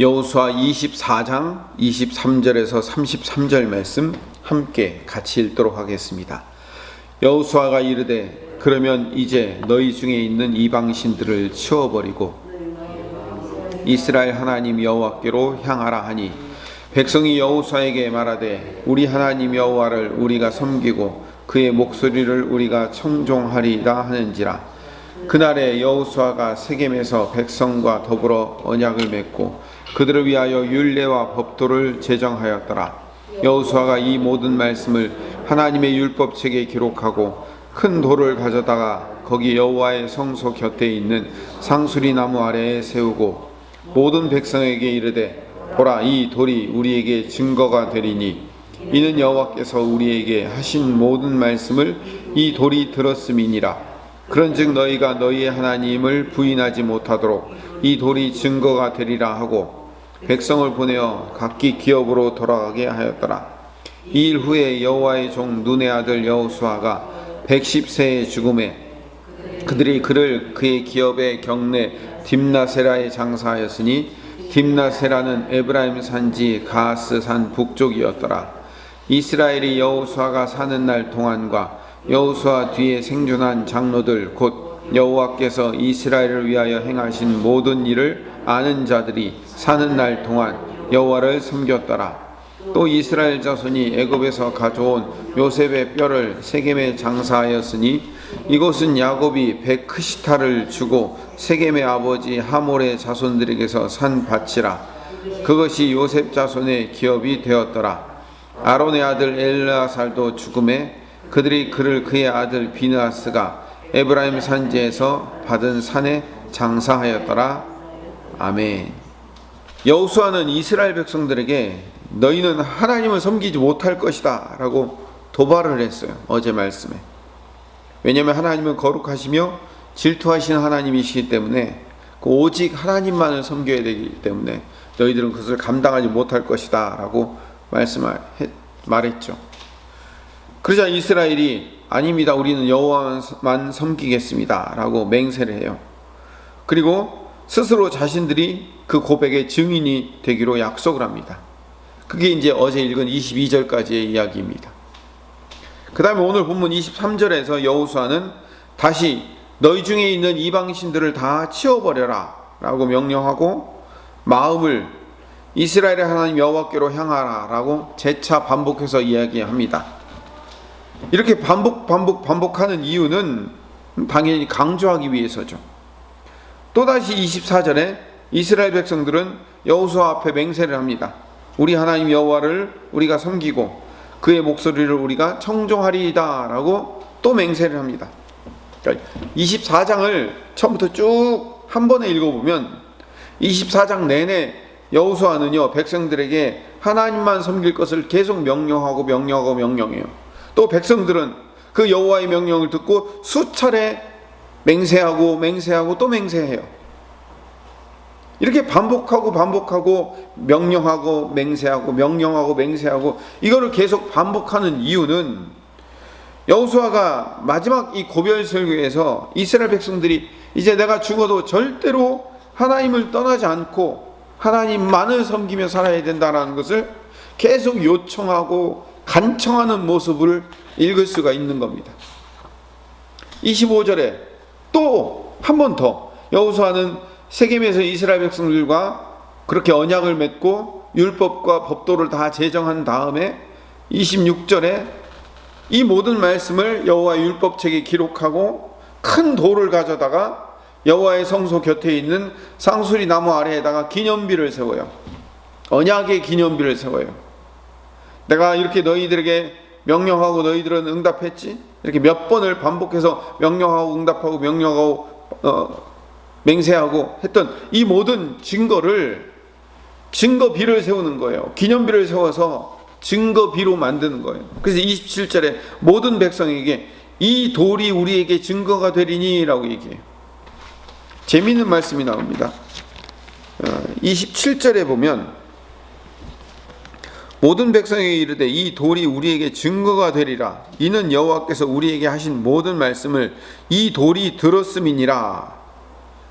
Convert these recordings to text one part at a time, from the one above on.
여호수아 24장 23절에서 33절 말씀 함께 같이 읽도록 하겠습니다. 여호수아가 이르되 그러면 이제 너희 중에 있는 이방 신들을 치워버리고 이스라엘 하나님 여호와께로 향하라 하니 백성이 여호수아에게 말하되 우리 하나님 여호와를 우리가 섬기고 그의 목소리를 우리가 청종하리다 하는지라 그날에 여호수아가 세겜에서 백성과 더불어 언약을 맺고 그들을 위하여 율례와 법도를 제정하였더라. 여호수아가 이 모든 말씀을 하나님의 율법책에 기록하고 큰 돌을 가져다가 거기 여호와의 성소 곁에 있는 상수리 나무 아래에 세우고 모든 백성에게 이르되 보라 이 돌이 우리에게 증거가 되리니 이는 여호와께서 우리에게 하신 모든 말씀을 이 돌이 들었음이니라. 그런즉 너희가 너희의 하나님을 부인하지 못하도록 이 돌이 증거가 되리라 하고 백성을 보내어 각기 기업으로 돌아가게 하였더라 이 일 후에 여호와의 종 눈의 아들 여호수아가 110세의 죽음에 그들이 그를 그의 기업의 경내 딥나세라에 장사하였으니 딥나세라는 에브라임 산지 가스 산 북쪽이었더라. 이스라엘이 여호수아가 사는 날 동안과 여호수아 뒤에 생존한 장로들 곧 여호와께서 이스라엘을 위하여 행하신 모든 일을 아는 자들이 사는 날 동안 여호와를 섬겼더라. 또 이스라엘 자손이 애굽에서 가져온 요셉의 뼈를 세겜에 장사하였으니 이곳은 야곱이 베크시타를 주고 세겜의 아버지 하몰의 자손들에게서 산 밭이라. 그것이 요셉 자손의 기업이 되었더라. 아론의 아들 엘라살도 죽음에 그들이 그를 그의 아들 비느하스가 에브라임 산지에서 받은 산에 장사하였더라 아멘. 여호수아는 이스라엘 백성들에게 너희는 하나님을 섬기지 못할 것이다 라고 도발을 했어요. 어제 말씀에. 왜냐하면 하나님은 거룩하시며 질투하시는 하나님이시기 때문에 그 오직 하나님만을 섬겨야 되기 때문에 너희들은 그것을 감당하지 못할 것이다 라고 말씀을 말했죠. 그러자 이스라엘이 아닙니다. 우리는 여호와만 섬기겠습니다 라고 맹세를 해요. 그리고 스스로 자신들이 그 고백의 증인이 되기로 약속을 합니다 그게 이제 어제 읽은 22절까지의 이야기입니다. 그 다음에 오늘 본문 23절에서 여호수아는 다시 너희 중에 있는 이방 신들을 다 치워버려라 라고 명령하고 마음을 이스라엘의 하나님 여호와께로 향하라 라고 재차 반복해서 이야기합니다. 이렇게 반복 반복 반복하는 이유는 당연히 강조하기 위해서죠. 또다시 24절에 이스라엘 백성들은 여호수아 앞에 맹세를 합니다. 우리 하나님 여호와를 우리가 섬기고 그의 목소리를 우리가 청종하리이다라고 또 맹세를 합니다. 그러니까 24장을 처음부터 쭉 한 번에 읽어보면 24장 내내 여호수아는요 백성들에게 하나님만 섬길 것을 계속 명령하고 명령하고 명령해요. 또 백성들은 그 여호와의 명령을 듣고 수차례 맹세하고 맹세하고 또 맹세해요. 이렇게 반복하고 반복하고 명령하고 맹세하고 명령하고 맹세하고 이거를 계속 반복하는 이유는 여호수아가 마지막 이 고별 설교에서 이스라엘 백성들이 이제 내가 죽어도 절대로 하나님을 떠나지 않고 하나님만을 섬기며 살아야 된다는 것을 계속 요청하고 간청하는 모습을 읽을 수가 있는 겁니다. 25절에 또 한 번 더 여호수아는 세겜에서 이스라엘 백성들과 그렇게 언약을 맺고 율법과 법도를 다 제정한 다음에 26절에 이 모든 말씀을 여호와 율법책에 기록하고 큰 돌을 가져다가 여호와의 성소 곁에 있는 상수리 나무 아래에다가 기념비를 세워요. 언약의 기념비를 세워요. 내가 이렇게 너희들에게 명령하고 너희들은 응답했지? 이렇게 몇 번을 반복해서 명령하고 응답하고 명령하고 어, 맹세하고 했던 이 모든 증거를 증거비를 세우는 거예요. 기념비를 세워서 증거비로 만드는 거예요. 그래서 27절에 모든 백성에게 이 돌이 우리에게 증거가 되리니라고 얘기해요. 재미있는 말씀이 나옵니다. 27절에 보면 모든 백성에게 이르되 이 돌이 우리에게 증거가 되리라. 이는 여호와께서 우리에게 하신 모든 말씀을 이 돌이 들었음이니라.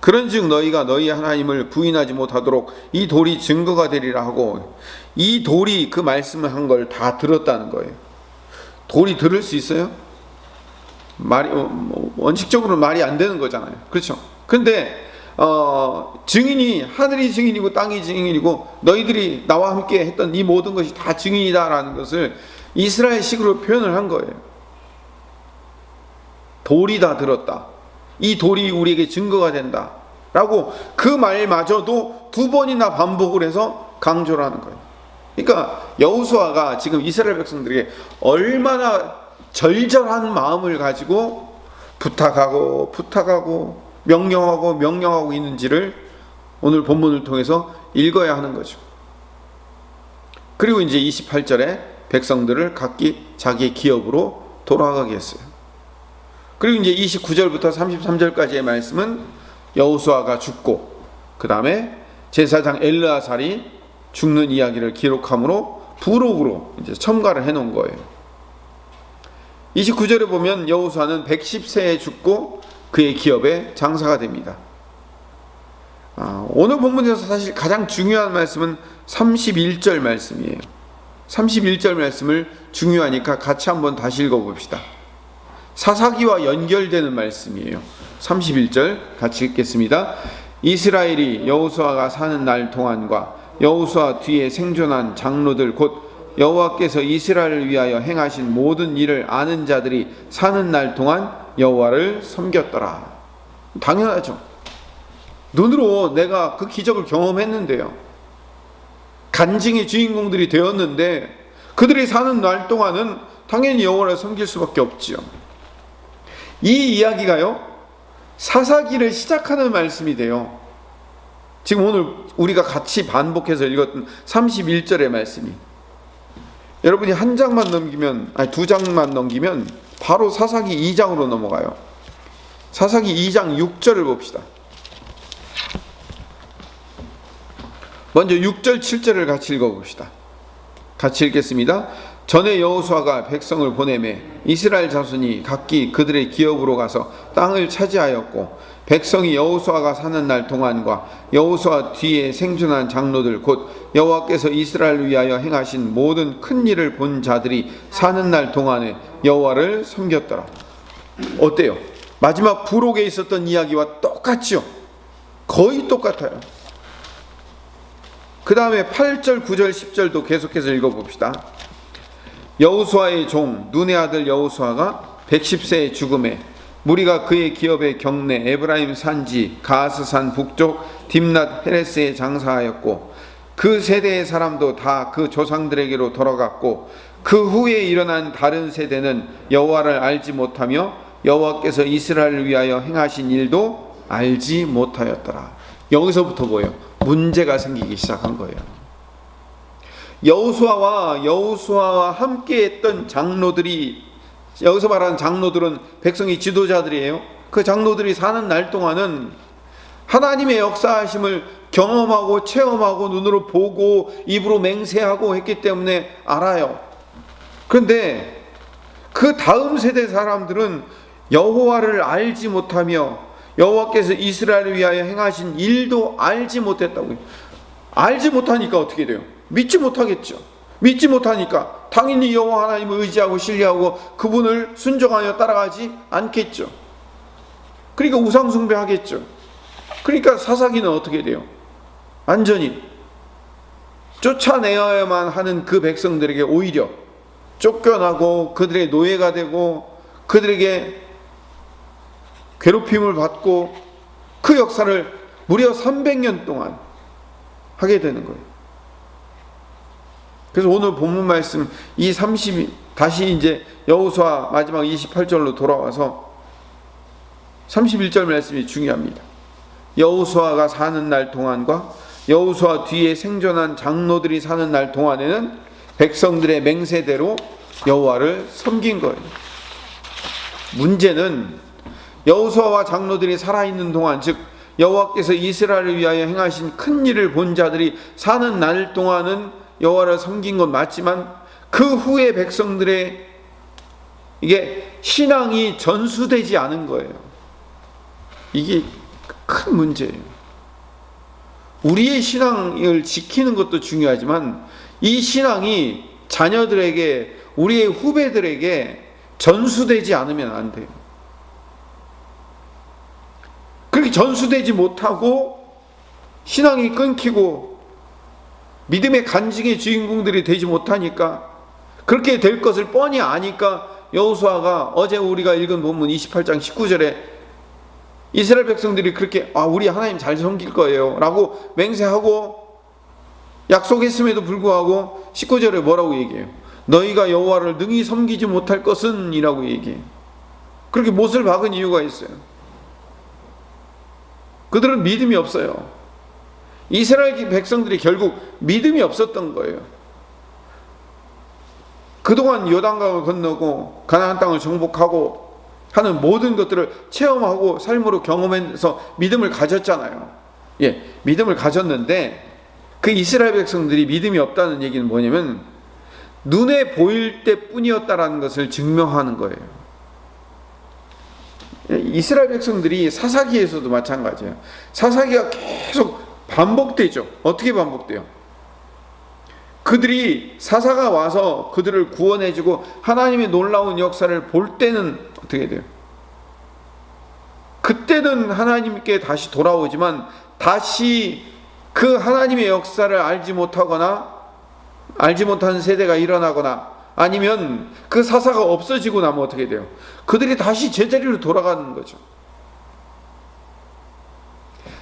그런즉 너희가 너희 하나님을 부인하지 못하도록 이 돌이 증거가 되리라 하고 이 돌이 그 말씀을 한 걸 다 들었다는 거예요. 돌이 들을 수 있어요? 말이 어, 뭐, 원칙적으로 말이 안 되는 거잖아요. 그렇죠? 근데 어, 증인이 하늘이 증인이고 땅이 증인이고 너희들이 나와 함께 했던 이 모든 것이 다 증인이다라는 것을 이스라엘식으로 표현을 한 거예요. 돌이 다 들었다. 이 돌이 우리에게 증거가 된다. 라고 그 말마저도 두 번이나 반복을 해서 강조를 하는 거예요. 그러니까 여우수아가 지금 이스라엘 백성들에게 얼마나 절절한 마음을 가지고 부탁하고 부탁하고 명령하고 명령하고 있는지를 오늘 본문을 통해서 읽어야 하는 거죠. 그리고 이제 28절에 백성들을 각기 자기 기업으로 돌아가게 했어요. 그리고 이제 29절부터 33절까지의 말씀은 여호수아가 죽고 그 다음에 제사장 엘르아살이 죽는 이야기를 기록함으로 부록으로 이제 첨가를 해놓은 거예요. 29절에 보면 여호수아는 110세에 죽고 그의 기업에 장사가 됩니다. 아, 오늘 본문에서 사실 가장 중요한 말씀은 31절 말씀이에요. 31절 말씀을 중요하니까 같이 한번 다시 읽어봅시다. 사사기와 연결되는 말씀이에요. 31절 같이 읽겠습니다. 이스라엘이 여호수아가 사는 날 동안과 여호수아 뒤에 생존한 장로들 곧 여호와께서 이스라엘을 위하여 행하신 모든 일을 아는 자들이 사는 날 동안 여호와를 섬겼더라. 당연하죠. 눈으로 내가 그 기적을 경험했는데요. 간증의 주인공들이 되었는데 그들이 사는 날 동안은 당연히 여호와를 섬길 수밖에 없지요. 이 이야기가요. 사사기를 시작하는 말씀이 돼요. 지금 오늘 우리가 같이 반복해서 읽었던 31절의 말씀이 여러분이 한 장만 넘기면 아니 두 장만 넘기면 바로 사사기 2장으로 넘어가요. 사사기 2장 6절을 봅시다. 먼저 6절 7절을 같이 읽어 봅시다. 같이 읽겠습니다. 전에 여호수아가 백성을 보내매 이스라엘 자손이 각기 그들의 기업으로 가서 땅을 차지하였고 백성이 여호수아가 사는 날 동안과 여호수아 뒤에 생존한 장로들 곧 여호와께서 이스라엘을 위하여 행하신 모든 큰 일을 본 자들이 사는 날 동안에 여호와를 섬겼더라. 어때요? 마지막 부록에 있었던 이야기와 똑같죠? 거의 똑같아요. 그 다음에 8절, 9절, 10절도 계속해서 읽어봅시다. 여우수아의 종 눈의 아들 여우수아가 110세의 죽음에 무리가 그의 기업의 경내 에브라임 산지 가스산 북쪽 딥낫 헤레스에 장사하였고 그 세대의 사람도 다 그 조상들에게로 돌아갔고 그 후에 일어난 다른 세대는 여호와를 알지 못하며 여호와께서 이스라엘을 위하여 행하신 일도 알지 못하였더라. 여기서부터 뭐예요? 문제가 생기기 시작한 거예요. 여우수아와 여우수아와 함께했던 장로들이 여기서 말하는 장로들은 백성의 지도자들이에요. 그 장로들이 사는 날 동안은 하나님의 역사하심을 경험하고 체험하고 눈으로 보고 입으로 맹세하고 했기 때문에 알아요. 그런데 그 다음 세대 사람들은 여호와를 알지 못하며 여호와께서 이스라엘을 위하여 행하신 일도 알지 못했다고요. 알지 못하니까 어떻게 돼요? 믿지 못하겠죠. 믿지 못하니까 당연히 여호와 하나님을 의지하고 신뢰하고 그분을 순종하여 따라가지 않겠죠. 그러니까 우상 숭배하겠죠. 그러니까 사사기는 어떻게 돼요? 완전히 쫓아내야만 하는 그 백성들에게 오히려 쫓겨나고 그들의 노예가 되고 그들에게 괴롭힘을 받고 그 역사를 무려 300년 동안 하게 되는 거예요. 그래서 오늘 본문 말씀 이 30, 다시 이제 여호수아 마지막 28절로 돌아와서 31절 말씀이 중요합니다. 여호수아가 사는 날 동안과 여호수아 뒤에 생존한 장로들이 사는 날 동안에는 백성들의 맹세대로 여호와를 섬긴 거예요. 문제는 여호수아와 장로들이 살아 있는 동안 즉 여호와께서 이스라엘을 위하여 행하신 큰 일을 본 자들이 사는 날 동안은 여호와를 섬긴 건 맞지만 그 후에 백성들의 이게 신앙이 전수되지 않은 거예요. 이게 큰 문제예요. 우리의 신앙을 지키는 것도 중요하지만 이 신앙이 자녀들에게 우리의 후배들에게 전수되지 않으면 안 돼요. 그렇게 전수되지 못하고 신앙이 끊기고 믿음의 간증의 주인공들이 되지 못하니까 그렇게 될 것을 뻔히 아니까 여호수아가 어제 우리가 읽은 본문 28장 19절에 이스라엘 백성들이 그렇게 아 우리 하나님 잘 섬길 거예요라고 맹세하고 약속했음에도 불구하고 19절에 뭐라고 얘기해요? 너희가 여호와를 능히 섬기지 못할 것은이라고 얘기해요. 그렇게 못을 박은 이유가 있어요. 그들은 믿음이 없어요. 이스라엘 백성들이 결국 믿음이 없었던 거예요. 그동안 요단강을 건너고 가나안 땅을 정복하고 하는 모든 것들을 체험하고 삶으로 경험해서 믿음을 가졌잖아요. 예, 믿음을 가졌는데 그 이스라엘 백성들이 믿음이 없다는 얘기는 뭐냐면 눈에 보일 때 뿐이었다라는 것을 증명하는 거예요. 예, 이스라엘 백성들이 사사기에서도 마찬가지예요. 사사기가 계속 반복되죠. 어떻게 반복돼요? 그들이 사사가 와서 그들을 구원해주고 하나님의 놀라운 역사를 볼 때는 어떻게 돼요? 그때는 하나님께 다시 돌아오지만 다시 그 하나님의 역사를 알지 못하거나 알지 못하는 세대가 일어나거나 아니면 그 사사가 없어지고 나면 어떻게 돼요? 그들이 다시 제자리로 돌아가는 거죠.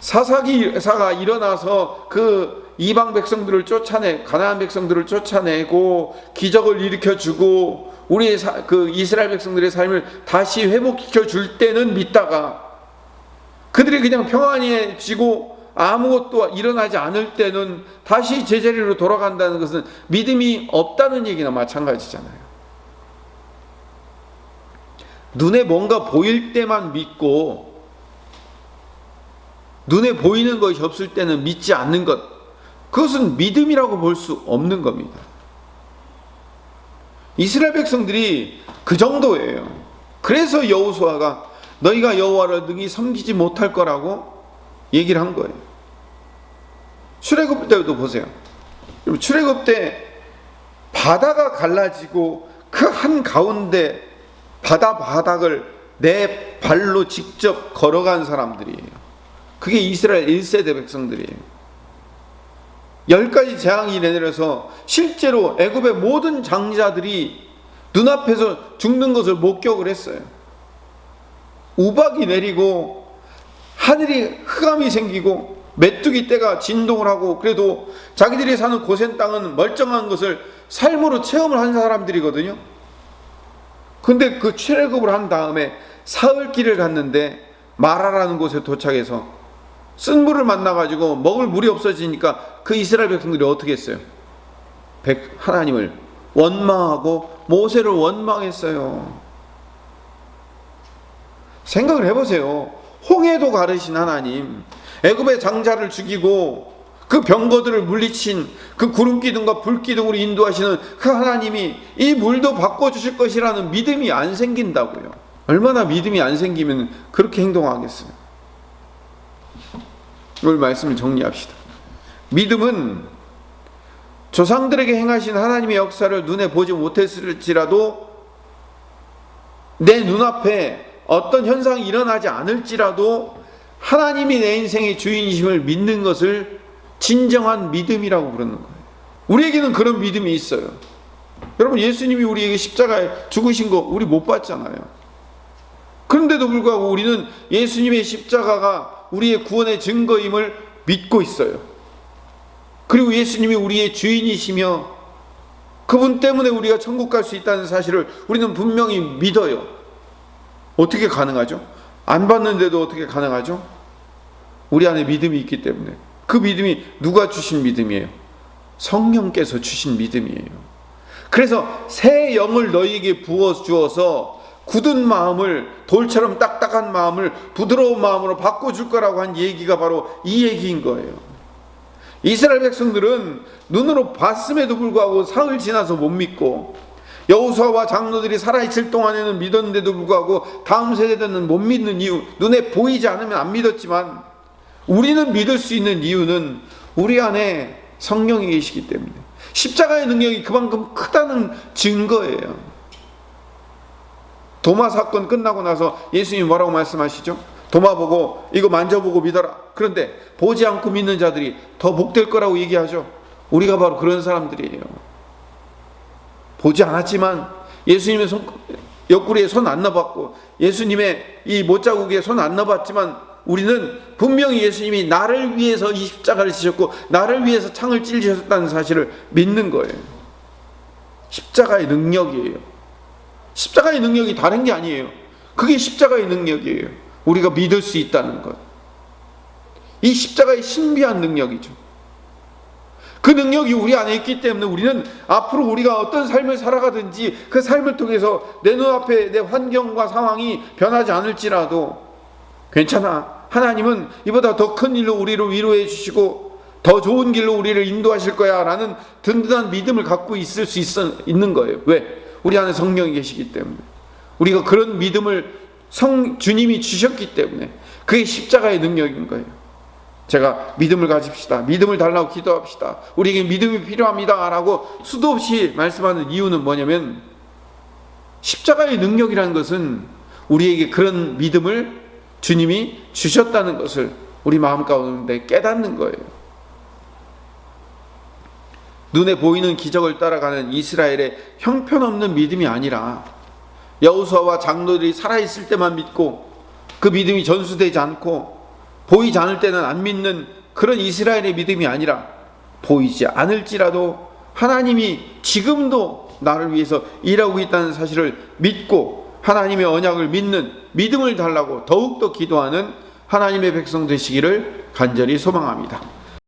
사사기사가 일어나서 그 이방 백성들을 쫓아내 가나안 백성들을 쫓아내고 기적을 일으켜 주고 우리의 사, 그 이스라엘 백성들의 삶을 다시 회복시켜 줄 때는 믿다가 그들이 그냥 평안해지고 아무것도 일어나지 않을 때는 다시 제자리로 돌아간다는 것은 믿음이 없다는 얘기나 마찬가지잖아요. 눈에 뭔가 보일 때만 믿고 눈에 보이는 것이 없을 때는 믿지 않는 것. 그것은 믿음이라고 볼 수 없는 겁니다. 이스라엘 백성들이 그 정도예요. 그래서 여호수아가 너희가 여호와를 능히 섬기지 못할 거라고 얘기를 한 거예요. 출애굽 때도 보세요. 출애굽 때 바다가 갈라지고 그 한 가운데 바다 바닥을 내 발로 직접 걸어간 사람들이에요. 그게 이스라엘 1세대 백성들이에요. 열 가지 재앙이 내려서 실제로 애굽의 모든 장자들이 눈앞에서 죽는 것을 목격을 했어요. 우박이 내리고 하늘이 흑암이 생기고 메뚜기 떼가 진동을 하고 그래도 자기들이 사는 고센 땅은 멀쩡한 것을 삶으로 체험을 한 사람들이거든요. 근데 그 출애굽을 한 다음에 사흘 길을 갔는데 마라라는 곳에 도착해서 쓴 물을 만나가지고 먹을 물이 없어지니까 그 이스라엘 백성들이 어떻게 했어요? 백, 하나님을 원망하고 모세를 원망했어요. 생각을 해보세요. 홍해도 가르신 하나님, 애굽의 장자를 죽이고 그 병거들을 물리친 그 구름 기둥과 불 기둥으로 인도하시는 그 하나님이 이 물도 바꿔 주실 것이라는 믿음이 안 생긴다고요. 얼마나 믿음이 안 생기면 그렇게 행동하겠어요. 오늘 말씀을 정리합시다. 믿음은 조상들에게 행하신 하나님의 역사를 눈에 보지 못했을지라도 내 눈앞에 어떤 현상이 일어나지 않을지라도 하나님이 내 인생의 주인이심을 믿는 것을 진정한 믿음이라고 부르는 거예요. 우리에게는 그런 믿음이 있어요. 여러분 예수님이 우리에게 십자가에 죽으신 거 우리 못 봤잖아요. 그런데도 불구하고 우리는 예수님의 십자가가 우리의 구원의 증거임을 믿고 있어요. 그리고 예수님이 우리의 주인이시며 그분 때문에 우리가 천국 갈 수 있다는 사실을 우리는 분명히 믿어요. 어떻게 가능하죠? 안 봤는데도 어떻게 가능하죠? 우리 안에 믿음이 있기 때문에. 그 믿음이 누가 주신 믿음이에요? 성령께서 주신 믿음이에요. 그래서 새 영을 너희에게 부어 주어서 굳은 마음을 돌처럼 딱딱한 마음을 부드러운 마음으로 바꿔줄 거라고 한 얘기가 바로 이 얘기인 거예요. 이스라엘 백성들은 눈으로 봤음에도 불구하고 사흘 지나서 못 믿고 여호수아와 장로들이 살아있을 동안에는 믿었는데도 불구하고 다음 세대들은 못 믿는 이유 눈에 보이지 않으면 안 믿었지만 우리는 믿을 수 있는 이유는 우리 안에 성령이 계시기 때문에 십자가의 능력이 그만큼 크다는 증거예요. 도마 사건 끝나고 나서 예수님이 뭐라고 말씀하시죠? 도마 보고 이거 만져보고 믿어라. 그런데 보지 않고 믿는 자들이 더 복될 거라고 얘기하죠. 우리가 바로 그런 사람들이에요. 보지 않았지만 예수님의 손, 옆구리에 손 안 넣어봤고 예수님의 이 못자국에 손 안 넣어봤지만 우리는 분명히 예수님이 나를 위해서 이 십자가를 지셨고 나를 위해서 창을 찔리셨다는 사실을 믿는 거예요. 십자가의 능력이에요. 십자가의 능력이 다른 게 아니에요. 그게 십자가의 능력이에요. 우리가 믿을 수 있다는 것. 이 십자가의 신비한 능력이죠. 그 능력이 우리 안에 있기 때문에 우리는 앞으로 우리가 어떤 삶을 살아가든지 그 삶을 통해서 내 눈앞에 내 환경과 상황이 변하지 않을지라도 괜찮아. 하나님은 이보다 더 큰 일로 우리를 위로해 주시고 더 좋은 길로 우리를 인도하실 거야 라는 든든한 믿음을 갖고 있을 수 있어, 있는 거예요. 왜? 우리 안에 성령이 계시기 때문에. 우리가 그런 믿음을 성, 주님이 주셨기 때문에 그게 십자가의 능력인 거예요. 제가 믿음을 가집시다. 믿음을 달라고 기도합시다. 우리에게 믿음이 필요합니다. 라고 수도 없이 말씀하는 이유는 뭐냐면 십자가의 능력이라는 것은 우리에게 그런 믿음을 주님이 주셨다는 것을 우리 마음 가운데 깨닫는 거예요. 눈에 보이는 기적을 따라가는 이스라엘의 형편없는 믿음이 아니라 여호수아와 장로들이 살아있을 때만 믿고 그 믿음이 전수되지 않고 보이지 않을 때는 안 믿는 그런 이스라엘의 믿음이 아니라 보이지 않을지라도 하나님이 지금도 나를 위해서 일하고 있다는 사실을 믿고 하나님의 언약을 믿는 믿음을 달라고 더욱더 기도하는 하나님의 백성 되시기를 간절히 소망합니다.